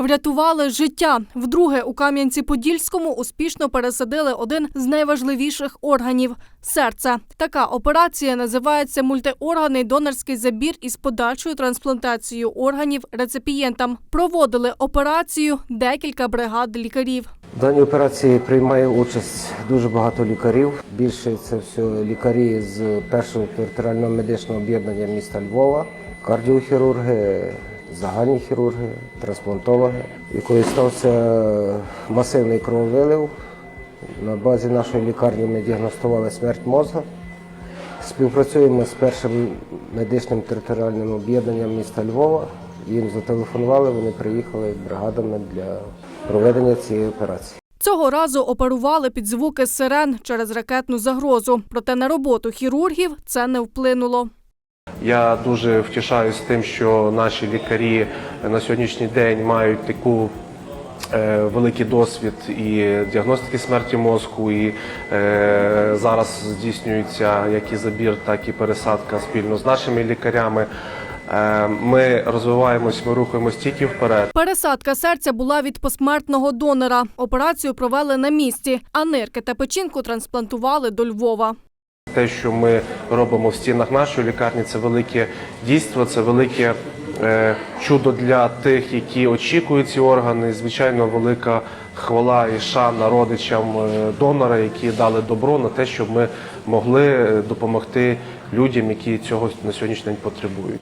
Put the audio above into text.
Врятували життя. Вдруге у Кам'янці-Подільському успішно пересадили один з найважливіших органів серце. Така операція називається мультиорганний донорський забір із подальшою трансплантацією органів реципієнтам. Проводили операцію декілька бригад лікарів. В даній операції приймає участь дуже багато лікарів. Більше це все лікарі з першого територіального медичного об'єднання міста Львова, кардіохірурги, загальні хірурги, трансплантологи. І коли стався масивний крововилив, на базі нашої лікарні ми діагностували смерть мозга. Співпрацюємо з першим медичним територіальним об'єднанням міста Львова. Їм зателефонували, вони приїхали бригадами для проведення цієї операції. Цього разу оперували під звуки сирен через ракетну загрозу. Проте на роботу хірургів це не вплинуло. Я дуже втішаюсь тим, що наші лікарі на сьогоднішній день мають таку е, великий досвід і діагностики смерті мозку, і е, зараз здійснюється як і забір, так і пересадка спільно з нашими лікарями. Е, ми розвиваємось, ми рухаємось тільки вперед. Пересадка серця була від посмертного донора. Операцію провели на місці, а нирки та печінку трансплантували до Львова. Те, що ми робимо в стінах нашої лікарні, це велике дійство, це велике е, чудо для тих, які очікують ці органи. Звичайно, велика хвала і шана родичам е, донора, які дали добро на те, щоб ми могли е, допомогти людям, які цього на сьогоднішній день потребують.